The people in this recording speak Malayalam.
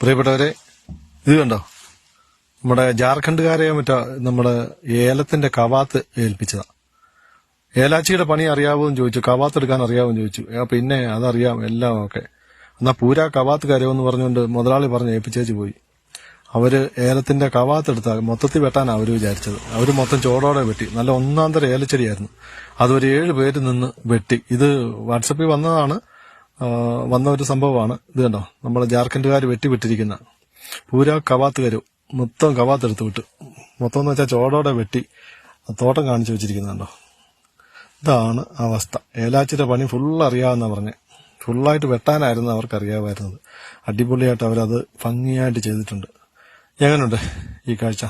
പ്രിയപ്പെട്ടവരെ ഇത് കണ്ടോ? നമ്മുടെ ജാർഖണ്ഡുകാരെ മറ്റോ നമ്മുടെ ഏലത്തിന്റെ കവാത്ത് ഏൽപ്പിച്ചതാ. ഏലാച്ചിയുടെ പണി അറിയാവോ എന്ന് ചോദിച്ചു കവാത്ത് എടുക്കാൻ അറിയാവോ എന്ന് ചോദിച്ചു. പിന്നെ അതറിയാം എല്ലാം ഒക്കെ. എന്നാ പൂരാ കവാത്ത് കരയോന്ന് പറഞ്ഞുകൊണ്ട് മുതലാളി പറഞ്ഞ് ഏൽപ്പിച്ചേച്ച് പോയി. അവർ ഏലത്തിന്റെ കവാത്ത് എടുത്ത മൊത്തത്തിൽ വെട്ടാൻ അവർ വിചാരിച്ചത്. അവർ മൊത്തം ചോടോടെ വെട്ടി. നല്ല ഒന്നാം തരം ഏലച്ചെടിയായിരുന്നു. അതൊരു ഏഴ് പേര് നിന്ന് വെട്ടി. ഇത് വാട്സപ്പിൽ വന്നതാണ്. വന്ന ഒരു സംഭവമാണ്. ഇത് കണ്ടോ? നമ്മളെ ജാർഖണ്ഡുകാർ വെട്ടിവിട്ടിരിക്കുന്ന. പൂര കരു മൊത്തം കവാത്ത് എടുത്ത് വിട്ടു. മൊത്തം എന്ന് വെച്ചാൽ ചോടോടെ വെട്ടി തോട്ടം കാണിച്ചു വെച്ചിരിക്കുന്നുണ്ടോ ഇതാണ് അവസ്ഥ. ഏലാച്ചിയുടെ പണി ഫുൾ അറിയാവുന്ന പറഞ്ഞ്. ഫുള്ളായിട്ട് വെട്ടാനായിരുന്നു അവർക്ക് അറിയാമായിരുന്നത് അടിപൊളിയായിട്ട് അവരത് ഭംഗിയായിട്ട് ചെയ്തിട്ടുണ്ട്. എങ്ങനെയുണ്ട് ഈ കാഴ്ച?